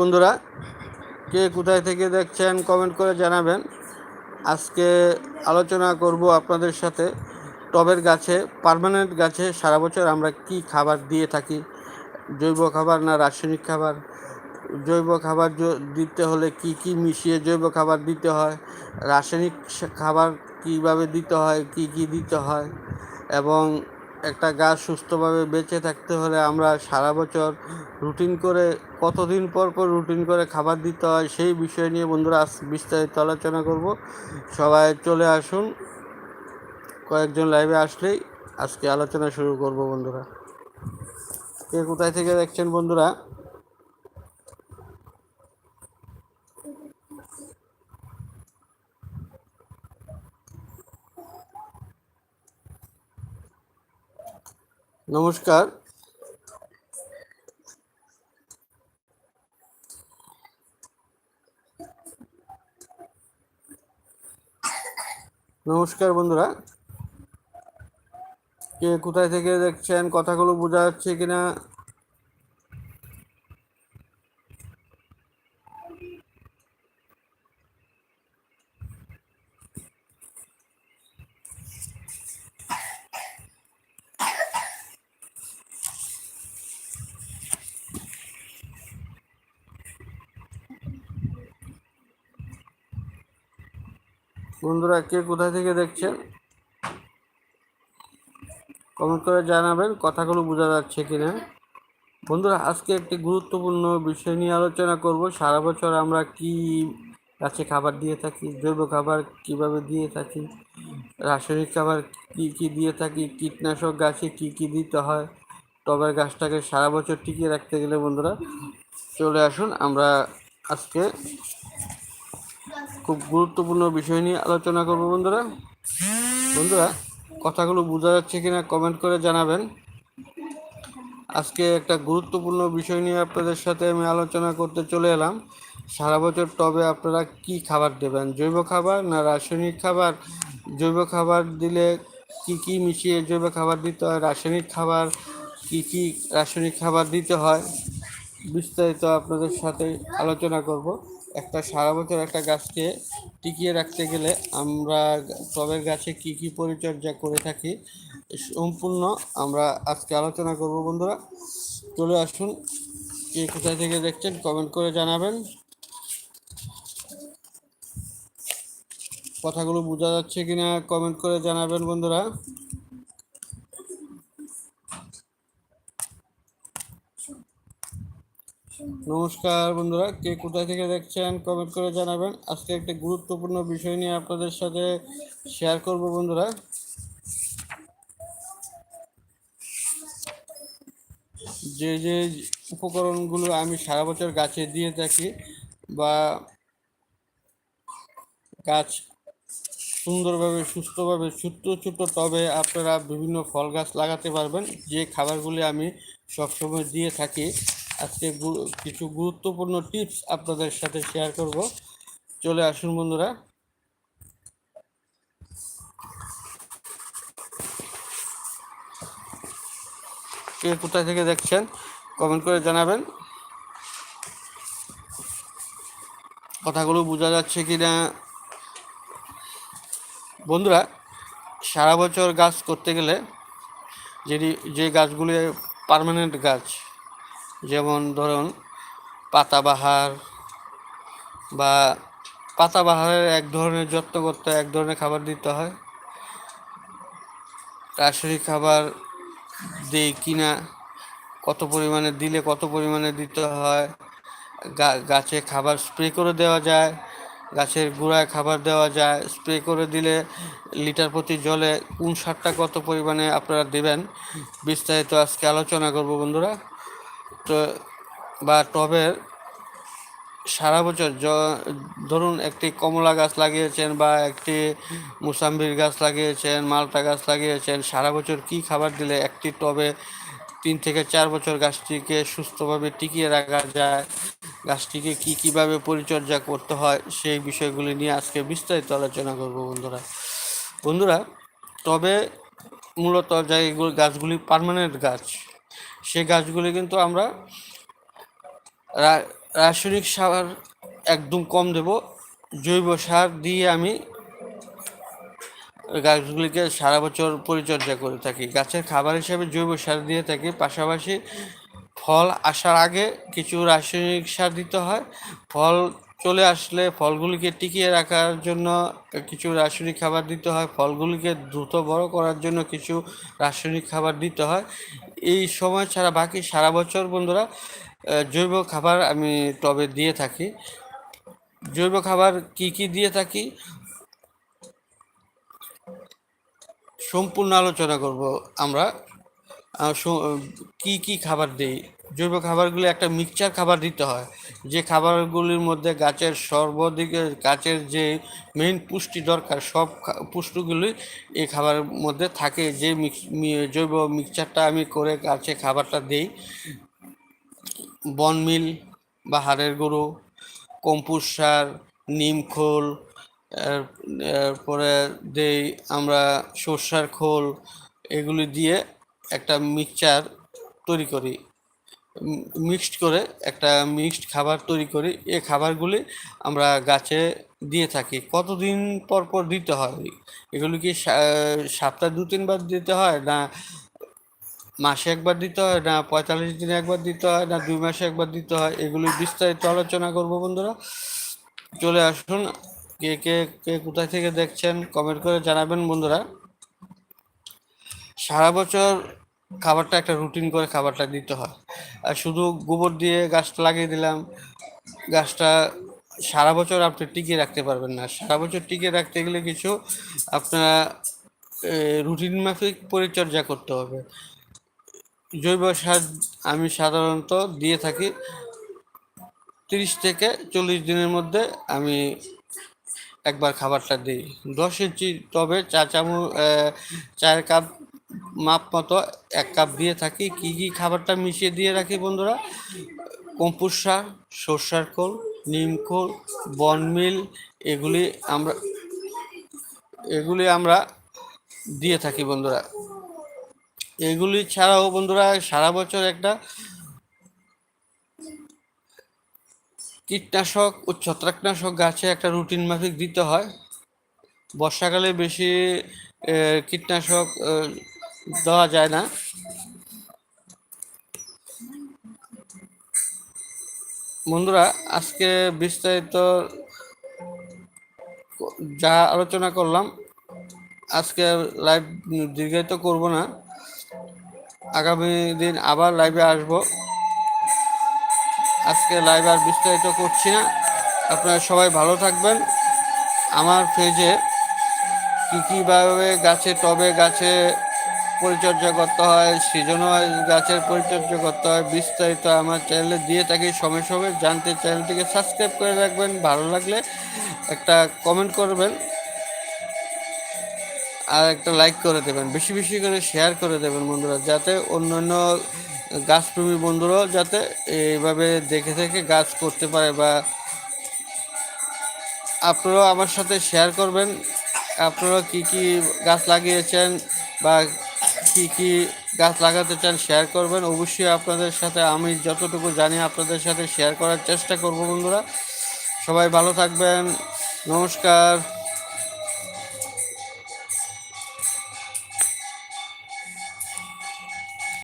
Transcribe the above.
বন্ধুরা, কে কোথায় থেকে দেখছেন কমেন্ট করে জানাবেন। আজকে আলোচনা করব আপনাদের সাথে টবের গাছে পার্মানেন্ট গাছে সারা বছর আমরা কি খাবার দিয়ে থাকি, জৈব খাবার না রাসায়নিক খাবার, জৈব খাবার দিতে হলে কি কি মিশিয়ে জৈব খাবার দিতে হয়, রাসায়নিক খাবার কীভাবে দিতে হয়, কি কি দিতে হয়, এবং একটা গাছ সুস্থভাবে বেঁচে থাকতে হলে আমরা সারা বছর রুটিন করে, কতদিন পর পর রুটিন করে খাবার দিতে হয় সেই বিষয় নিয়ে বন্ধুরা আজ বিস্তারিত আলোচনা করব। সবাই চলে আসুন। কয়েকজন লাইভে আসলেই আজকে আলোচনা শুরু করব বন্ধুরা। কে কোথায় থেকে দেখছেন বন্ধুরা? নমস্কার। নমস্কার বন্ধুরা। কে কোথায় থেকে দেখছেন? কথাগুলো বোঝা যাচ্ছে কিনা? বন্ধুরা, কে কোথায় থেকে দেখছেন? কমেন্ট করে জানাবেন, কথাগুলো বোঝা যাচ্ছে কিনা। বন্ধুরা, আজকে একটি গুরুত্বপূর্ণ বিষয় নিয়ে আলোচনা করব। সারা বছর আমরা কি গাছে খাবার দিয়ে থাকি, জৈব খাবার কীভাবে দিয়ে থাকি, রাসায়নিক খাবার কি কি দিয়ে থাকি, কীটনাশক গাছে কি কি দিতে হয়, টবের গাছটাকে সারা বছর টিকিয়ে রাখতে গেলে বন্ধুরা, চলে আসুন আমরা আজকে খুব গুরুত্বপূর্ণ বিষয় নিয়ে আলোচনা করব বন্ধুরা। বন্ধুরা, কথাগুলো বোঝা যাচ্ছে কিনা কমেন্ট করে জানাবেন। আজকে একটা গুরুত্বপূর্ণ বিষয় নিয়ে আপনাদের সাথে আমি আলোচনা করতে চলে এলাম। সারা বছর টবে আপনারা কি খাবার দেবেন? জৈব খাবার না রাসায়নিক খাবার? জৈব খাবার দিলে কি কি মিশিয়ে জৈব খাবার দিতে হয়? রাসায়নিক খাবার কি কি রাসায়নিক খাবার দিতে হয়? বিস্তারিত আপনাদের সাথে আলোচনা করব। একটা সারা বছর একটা গাছকে টিকিয়ে রাখতে গেলে আমরা টবের গাছে কি কি পরিচর্যা করে থাকি সম্পূর্ণ আমরা আজকে আলোচনা করব বন্ধুরা। চলে আসুন, কে কোথায় থেকে দেখছেন কমেন্ট করে জানাবেন। কথাগুলো বোঝা যাচ্ছে কিনা কমেন্ট করে জানাবেন বন্ধুরা। নমস্কার বন্ধুরা, কে কোথায় থেকে দেখছেন কমেন্ট করে জানাবেন। আজকে একটি গুরুত্বপূর্ণ বিষয় নিয়ে আপনাদের সাথে শেয়ার করব বন্ধুরা। যে যে উপকরণগুলো আমি সারা বছর গাছে দিয়ে থাকি বা গাছ সুন্দরভাবে, সুস্থভাবে, ছোট্ট ছোট্ট টবে আপনারা বিভিন্ন ফল গাছ লাগাতে পারবেন। যে খাবারগুলি আমি সবসময় দিয়ে থাকি আজকে কিছু গুরুত্বপূর্ণ টিপস আপনাদের সাথে শেয়ার করব। চলে আসুন বন্ধুরা। কে কোথায় থেকে দেখছেন, কমেন্ট করে জানাবেন। কথাগুলো বোঝা যাচ্ছে কি না বন্ধুরা, সারা বছর গাছ করতে গেলে যেটি যে গাছগুলি পার্মানেন্ট গাছ যেমন ধরুন পাতাবাহার বা পাতাবাহারের এক ধরনের যত্ন করতে এক ধরনের খাবার দিতে হয়। রাসায়নিক খাবার দিই কিনা কত পরিমাণে দিলে কত পরিমাণে দিতে হয় গাছে খাবার স্প্রে করে দেওয়া যায়, গাছের গোড়ায় খাবার দেওয়া যায়, স্প্রে করে দিলে লিটার প্রতি জলে কোন সারটা কত পরিমাণে আপনারা দেবেন, বিস্তারিত আজকে আলোচনা করব বন্ধুরা। বা টবের সারা বছর ধরুন একটি কমলা গাছ লাগিয়েছেন বা একটি মুসাম্বির গাছ লাগিয়েছেন, মালটা গাছ লাগিয়েছেন, সারা বছর কি খাবার দিলে একটি টবে তিন থেকে চার বছর গাছটিকে সুস্থভাবে টিকিয়ে রাখা যায়? গাছটিকে কি কীভাবে পরিচর্যা করতে হয়? সেই বিষয়গুলি নিয়ে আজকে বিস্তারিত আলোচনা করব বন্ধুরা। বন্ধুরা তবে মূলত যেগুলো গাছগুলি, পার্মানেন্ট গাছ সেই গাছগুলি কিন্তু আমরা রাসায়নিক সার একদম কম দেব। জৈব সার দিয়ে আমি গাছগুলিকে সারা বছর পরিচর্যা করে থাকি। গাছের খাবার হিসাবে জৈব সার দিয়ে থাকি। পাশাপাশি ফল আসার আগে কিছু রাসায়নিক সার দিতে হয়। ফল চলে আসলে ফলগুলিকে টিকিয়ে রাখার জন্য কিছু রাসায়নিক খাবার দিতে হয়, ফলগুলিকে দ্রুত বড় করার জন্য কিছু রাসায়নিক খাবার দিতে হয়। এই সময় ছাড়া বাকি সারা বছর বন্ধুরা জৈব খাবার আমি টবে দিয়ে থাকি। জৈব খাবার কি কি দিয়ে থাকি? সম্পূর্ণ আলোচনা করব আমরা। কি কি খাবার দিই? জৈব খাবারগুলি একটা মিক্সচার খাবার দিতে হয়। যে খাবারগুলির মধ্যে গাছের সর্বদিকে গাছের যে মেইন পুষ্টি দরকার, সব পুষ্টিগুলি এই খাবারের মধ্যে থাকে। যে জৈব মিক্সচারটা আমি করে গাছে খাবারটা দিই বনমিল বা হাড়ের গরু কম্পোস্ট সার নিমখোল এরপরে দেই আমরা সর্ষার খোল, এগুলি দিয়ে একটা মিক্সচার তৈরি করি। মিক্সড করে একটা মিক্সড খাবার তৈরি করি। এই খাবারগুলি আমরা গাছে দিয়ে থাকি। কতদিন পর পর দিতে হয়? এগুলি কি সপ্তাহে দু তিনবার দিতে হয় না মাসে একবার দিতে হয় না পঁয়তাল্লিশ দিনে একবার দিতে হয় না দুই মাসে একবার দিতে হয়? এগুলি বিস্তারিত আলোচনা করব বন্ধুরা। চলে আসুন। কে কে কে কোথায় থেকে দেখছেন কমেন্ট করে জানাবেন বন্ধুরা। সারা বছর খাবারটা একটা রুটিন করে খাবারটা দিতে হয়। শুধু গোবর দিয়ে গাছটা লাগিয়ে দিলাম। গাছটা সারা বছর আপনি টিকিয়ে রাখতে পারবেন না। সারা বছর টিকিয়ে রাখতে গেলে কিছু আপনার রুটিন মাফিক পরিচর্যা করতে হবে। জৈব সার আমি সাধারণত দিয়ে থাকি তিরিশ থেকে চল্লিশ দিনের মধ্যে আমি একবার খাবারটা দিই। দশ ইঞ্চি তবে চা চামচ চায়ের কাপ মাপ মতো এক কাপ দিয়ে থাকি। কি কি খাবারটা মিশিয়ে দিয়ে রাখি বন্ধুরা? কম্পোস্ট সার, সর্ষার খোল, নিম খোল বনমিল এগুলি আমরা এগুলি আমরা দিয়ে থাকি বন্ধুরা। এগুলি ছাড়াও বন্ধুরা, সারা বছর একটা কীটনাশক ও ছত্রাকনাশক গাছে একটা রুটিন মাফিক দিতে হয়। বর্ষাকালে বেশি কীটনাশক দেওয়া যায় না। বন্ধুরা, আজকে বিস্তারিত যা আলোচনা করলাম, আজকে লাইভ দীর্ঘায়িত করব না। আগামী দিন আবার লাইভে আসব। আজকে লাইভ আর বিস্তারিত করছি না। আপনারা সবাই ভালো থাকবেন। আমার পেজে কী কীভাবে গাছে, টবে গাছে পরিচর্যা করতে হয় সিজনাল গাছের পরিচর্যা করতে হয়। বিস্তারিত আমার চ্যানেলে দিয়ে থাকি। সময় সময় জানতে চ্যানেলটিকে সাবস্ক্রাইব করে রাখবেন। ভালো লাগলে একটা কমেন্ট করবেন আর একটা লাইক করে দেবেন। বেশি বেশি করে শেয়ার করে দেবেন বন্ধুরা, যাতে অন্য অন্য গাছপ্রেমী বন্ধুরাও যাতে এইভাবে দেখে দেখে গাছ করতে পারে বা আপনারাও আমার সাথে শেয়ার করবেন। আপনারা কি কি গাছ লাগিয়েছেন বা কি কি গাছ লাগাতে চান শেয়ার করবেন, অবশ্যই আপনাদের সাথে আমি যতটুকু জানি আপনাদের সাথে শেয়ার করার চেষ্টা করব বন্ধুরা। সবাই ভালো থাকবেন, নমস্কার।